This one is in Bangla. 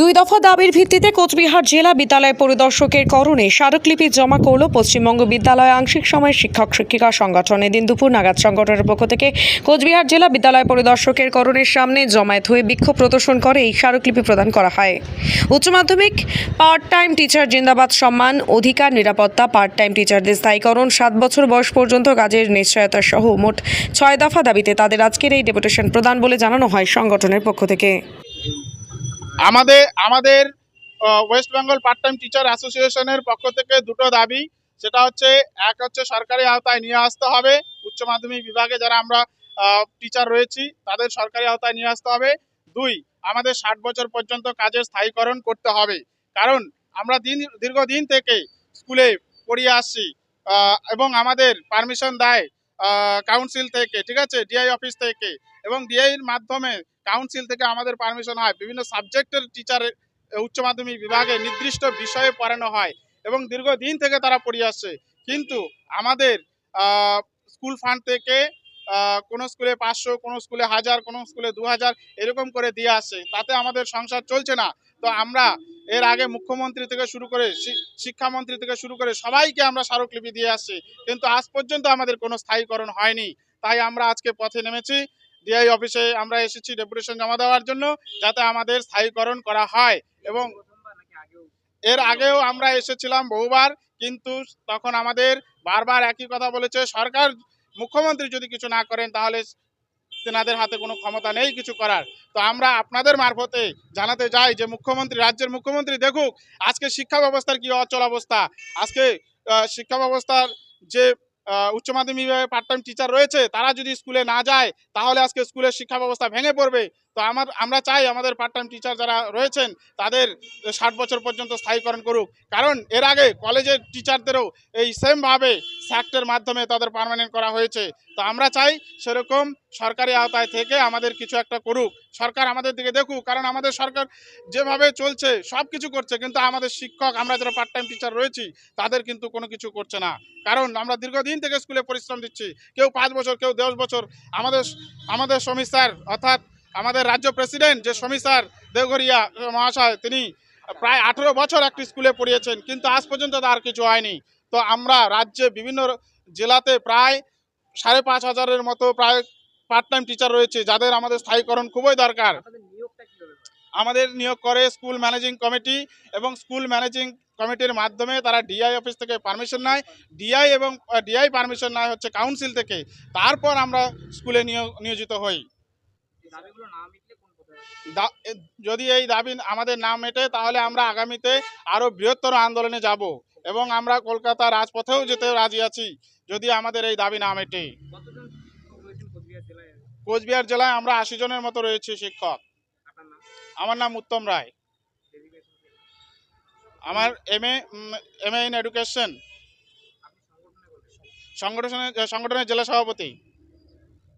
দুই দফা দাবির ভিত্তিতে কোচবিহার জেলা বিদ্যালয় পরিদর্শকের করণে স্মারকলিপি জমা করল পশ্চিমবঙ্গ বিদ্যালয় আংশিক সময় শিক্ষক শিক্ষিকা সংগঠন। এদিন দুপুর নাগাদ সংগঠনের পক্ষ থেকে কোচবিহার জেলা বিদ্যালয় পরিদর্শকের করণের সামনে জমায়েত হয়ে বিক্ষোভ প্রদর্শন করে এই স্মারকলিপি প্রদান করা হয়। উচ্চ মাধ্যমিক পার্ট টাইম টিচার জিন্দাবাদ সম্মান, অধিকার, নিরাপত্তা পার্ট টাইম টিচারদের স্থায়ীকরণ, সাত বছর বয়স পর্যন্ত কাজের নিশ্চয়তা সহ মোট ছয় দফা দাবিতে তাদের আজকের এই ডেপুটেশন প্রদান বলে জানানো হয় সংগঠনের পক্ষ থেকে। আমাদের আমাদের West Bengal part time teacher অ্যাসোসিয়েশনের পক্ষ থেকে দুটো দাবি। সেটা হচ্ছে, এক হচ্ছে সরকারি আওতায় নিয়ে আসতে হবে, উচ্চ মাধ্যমিক বিভাগে যারা আমরা টিচার রয়েছি, তাদের সরকারি আওতায় নিয়ে আসতে হবে। দুই, আমাদের ষাট বছর পর্যন্ত কাজের স্থায়ীকরণ করতে হবে। কারণ আমরা দিন, দীর্ঘদিন থেকে স্কুলে পড়িয়ে আসছি এবং আমাদের পারমিশন দেয় কাউন্সিল থেকে, ঠিক আছে? ডিআই অফিস থেকে, এবং ডিআইয়ের মাধ্যমে কাউন্সিল থেকে আমাদের পারমিশন হয়। বিভিন্ন সাবজেক্টের টিচারের উচ্চ মাধ্যমিক বিভাগে নির্দিষ্ট বিষয়ে পড়ানো হয় এবং দীর্ঘদিন থেকে তারা পড়িয়ে আসছে। কিন্তু আমাদের স্কুল ফান্ড থেকে কোনো স্কুলে পাঁচশো, কোনো স্কুলে হাজার, কোনো স্কুলে দু হাজার এরকম করে দিয়ে আসছে। তাতে আমাদের সংসার চলছে না। তো আমরা এর আগে মুখ্যমন্ত্রী থেকে শুরু করে শিক্ষামন্ত্রী থেকে শুরু করে সবাইকে আমরা স্মারকলিপি দিয়ে আসছি। কিন্তু আজ পর্যন্ত আমাদের কোনো স্থায়ীকরণ হয়নি। তাই আমরা আজকে পথে নেমেছি। ডিআই অফিসে আমরা এসেছি ডেপুটেশন জমা দেওয়ার জন্য, যাতে আমাদের স্থায়ীকরণ করা হয় এবং এর আগেও আমরা এসেছিলাম বহুবার, কিন্তু তখন আমাদের বারবার একই কথা বলেছে, সরকার, মুখ্যমন্ত্রী যদি কিছু না করেন, তাহলে তেনাদের হাতে কোনো ক্ষমতা নেই কিছু করার। তো আমরা আপনাদের মারফতে জানাতে চাই যে, মুখ্যমন্ত্রী, রাজ্যের মুখ্যমন্ত্রী দেখুক, আজকে শিক্ষা ব্যবস্থার কি অচল অবস্থা? আজকে শিক্ষা ব্যবস্থার যে উচ্চ মাধ্যমিক বিভাগে পার্ট টাইম টিচার রয়েছে, তারা যদি স্কুলে না যায়, তাহলে আজকে স্কুলের শিক্ষা ব্যবস্থা ভেঙে পড়বে। তো আমার, আমরা চাই আমাদের পার্ট টাইম টিচার যারা রয়েছেন, তাদের ষাট বছর পর্যন্ত স্থায়ীকরণ করুক। কারণ এর আগে কলেজের টিচারদেরও এই সেমভাবে স্যাক্টের মাধ্যমে তাদের পার্মানেন্ট করা হয়েছে। তো আমরা চাই সেরকম সরকারি আওতায় থেকে আমাদের কিছু একটা করুক। সরকার আমাদের দিকে দেখুক, কারণ আমাদের সরকার যেভাবে চলছে সব কিছু করছে, কিন্তু আমাদের শিক্ষক, আমরা যারা পার্ট টাইম টিচার রয়েছি, তাদের কিন্তু কোনো কিছু করছে না। কারণ আমরা দীর্ঘদিন থেকে স্কুলে পরিশ্রম দিচ্ছি। কেউ পাঁচ বছর, কেউ দশ বছর। আমাদের আমাদের সমীর স্যার, অর্থাৎ আমাদের রাজ্য প্রেসিডেন্ট যে সমীর স্যার দেওঘরিয়া মহাশয় তিনি প্রায় আঠেরো বছর একটি স্কুলে পড়িয়েছেন কিন্তু আজ পর্যন্ত তার কিছু হয়নি। তো আমরা রাজ্যে বিভিন্ন জেলাতে প্রায় সাড়ে পাঁচ হাজারের মতো প্রায় পার্ট টাইম টিচার রয়েছে যাদের আমাদের স্থায়ীকরণ খুবই দরকার। আমাদের নিয়োগ করে স্কুল ম্যানেজিং কমিটি এবং স্কুল ম্যানেজিং কমিটির মাধ্যমে তারা ডিআই অফিস থেকে পারমিশন নেয়। ডিআই এবং ডিআই পারমিশন নেয় হচ্ছে কাউন্সিল থেকে। তারপর আমরা স্কুলে নিয়োজিত হই। যদি এই দাবি আমাদের না মেটে তাহলে আমরা আগামীতে আরও বৃহত্তর আন্দোলনে যাব এবং আমরা কলকাতা রাজপথেও যেতে রাজি আছি যদি আমাদের এই দাবি না মেটে। কোচবিহার জেলায়? আমরা আশি জনের মতো রয়েছি শিক্ষক। আমার নাম উত্তম রায়। আমার M A M A in education. সংগঠনের সংগঠনের জেলা সভাপতি।